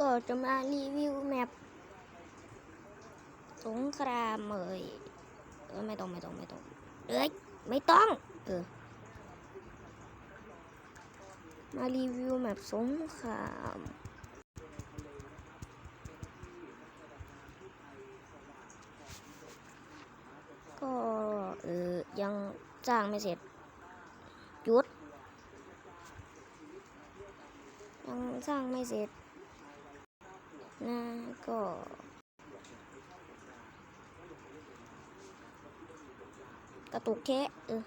ก็จะมารีวิวแมปสงครามเอ่ยไม่ต้องไม่ต้องไม่ต้องเอ้ยไม่ต้องเออมารีวิวแมปสงครามก็เออยังสร้างไม่เสร็จยุดยังสร้างไม่เสร็จ นะก็กระตุกแค่เออ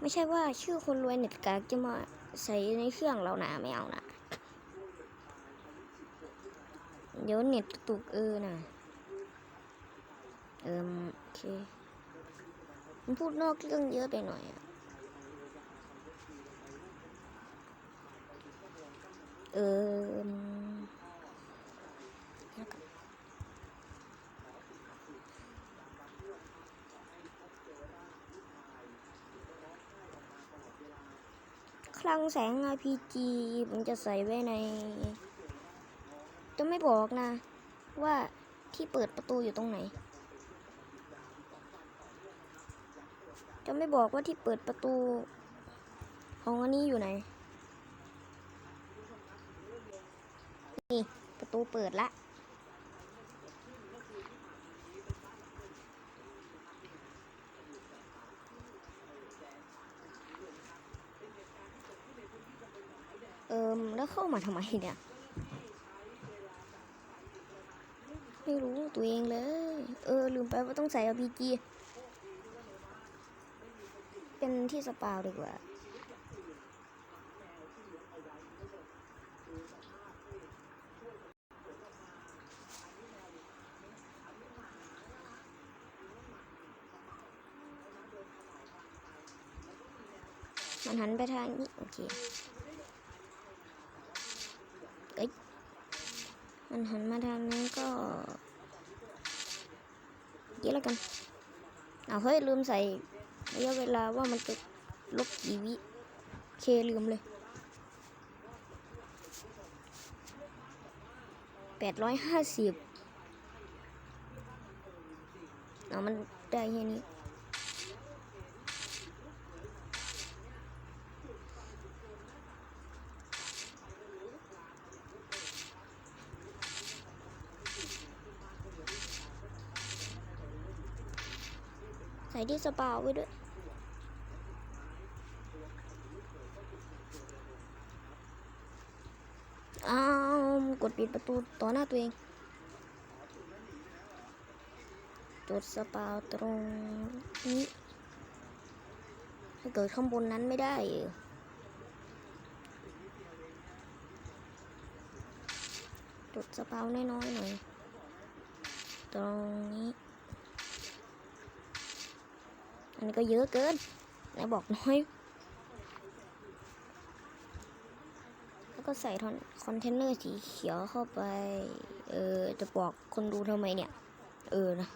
ไม่ใช่ว่าชื่อคนรวยเน็ตกากจะมาใส่ในเครื่องเรานะไม่เอานะเดี๋ยวเน็ตกระตุกเออนะเออโอเคมันพูดนอกเรื่องเยอะไปหน่อยอะ เออคลังแสง RPG ผมจะใส่ไว้ใน จะไม่บอกนะ ว่าที่เปิดประตูอยู่ตรงไหน จะไม่บอกว่าที่เปิดประตู ของอันนี้อยู่ไหน นี่ประตูเปิดละ เอิมแล้วเข้ามาทำไมเนี่ย ไม่รู้ตัวเองเลย เออ ลืมไปว่าต้องใส่ RPG เป็นที่สปาวดีกว่า มันหันไปทางนี้โอเคเอ้ยมันหันมาทางนี้ก็เยอะแล้วกันเอาเฮ้ยลืมใส่ระยะเวลาว่ามันจะลบกี่วิเคลืมเลยแปดร้อยห้าสิบเอามันได้แค่นี้ ส่ที่สปาไว้ด้วย อ้าว กดปิดประตูต่อหน้าตัวเอง จุดสปาตรงนี้ถ้าเกิดข้างบนนั้นไม่ได้จุดสปาวน้อยๆหน่อย ตรงนี้ อันก็เยอะเกินไหนบอกน้อย แล้วก็ใส่ทอนคอนเทนเนอร์สีเขียวเข้าไป เออ จะบอกคนดูทำไมเนี่ย เออนะ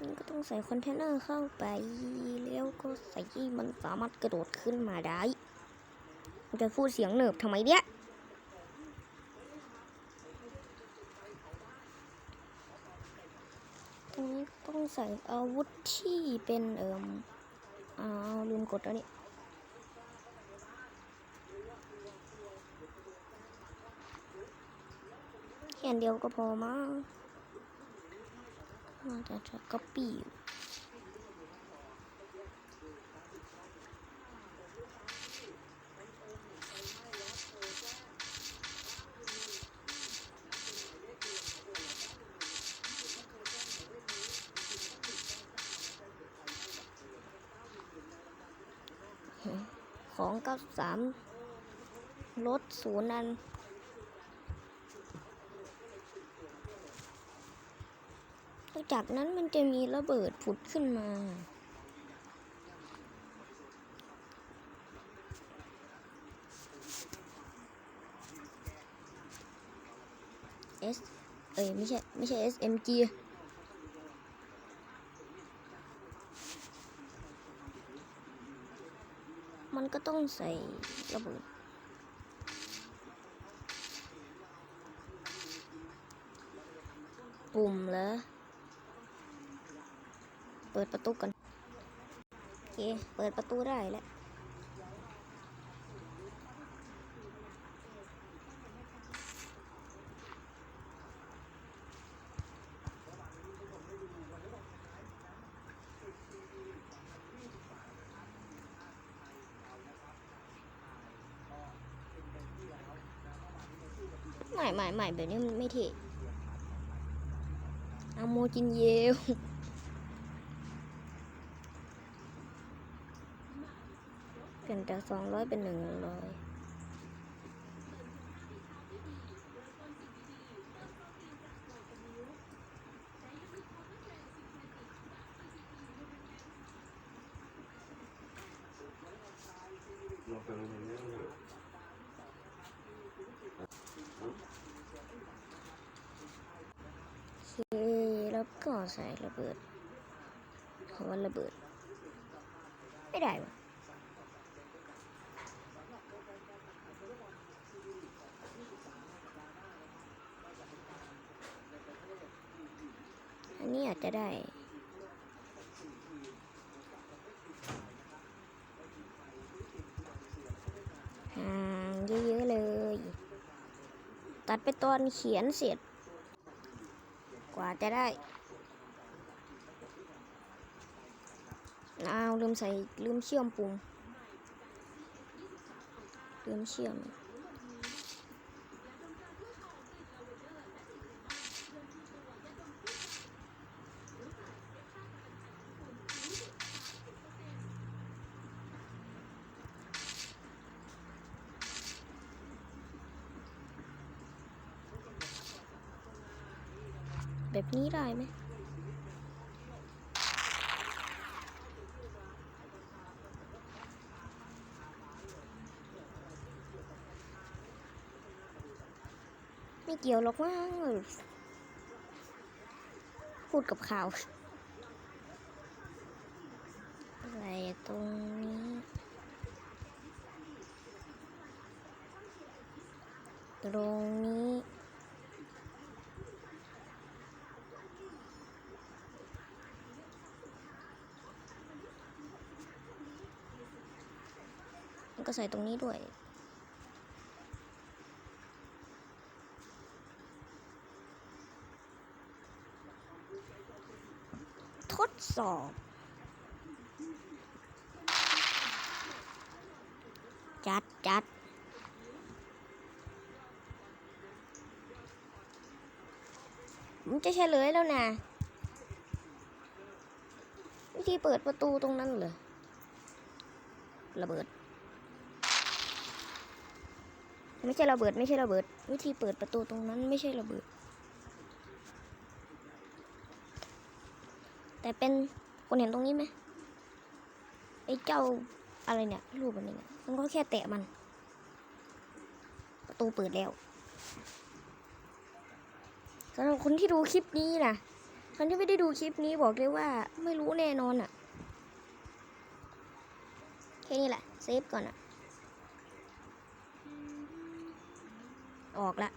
นี่ก็ต้องใส่คอนเทนเนอร์เข้าไป แล้วก็ใส่ที่มันสามารถกระโดดขึ้นมาได้ จะพูดเสียงเหนิบทำไมเนี่ย ตรงนี้ต้อง ใส่อาวุธที่เป็นเอิมอ้าวลืมกดแล้วนี่แค่เดียวก็พอมั้งน่าจะจะก๊อปปี้อยู่ ของเก้าสามลดศูนย์อันแล้วจากนั้นมันจะมีระเบิดผุดขึ้นมา S เอ้ยไม่ใช่ ไม่ใช่ SMG มันก็ต้องใส่ระเบิดปุ่มเหรอเปิดประตูกันโอเค เปิดประตูได้แล้ว หม่ใหม่ใหม่แบบนี้มันไม่เท่เอาโมจินเยวเปลี่ยนจากสองร้อยเป็นหนึ่งร้อย เราไปโรงเรียนเรื่องเถอะ โอเค แล้วก็ใส่ระเบิดคำว่าระเบิด ไม่ได้วะอันนี้อาจจะได้ห่างเยอะๆเลย ตัดไปตอนเขียนเสร็จ จะได้อ้าวลืมใส่ลืมเชื่อมปุ่มลืมเชื่อม แบบนี้ได้ไหมไม่เกี่ยวหรอกมั้งพูดกับข่าวอะไรตรงนี้ ตรงนี้ แล้วก็ใส่ตรงนี้ด้วย ทดสอบ จัดจัดมันจะเฉลยแล้วนะวิธีเปิดประตูตรงนั้นเหรอระเบิด ไม่ใช่ระเบิด ไม่ใช่ระเบิด วิธีเปิดประตูตรงนั้นไม่ใช่ระเบิด แต่เป็นคนเห็นตรงนี้ไหมไอ้เจ้าอะไรเนี่ยรูปอันนี้เนี่ยมันก็แค่แตะมัน ประตูเปิดแล้วสำหรับคนที่ดูคลิปนี้นะคนที่ไม่ได้ดูคลิปนี้บอกเลยว่าไม่รู้แน่นอนอะแค่นี้แหละ เซฟก่อนอะ ออกละ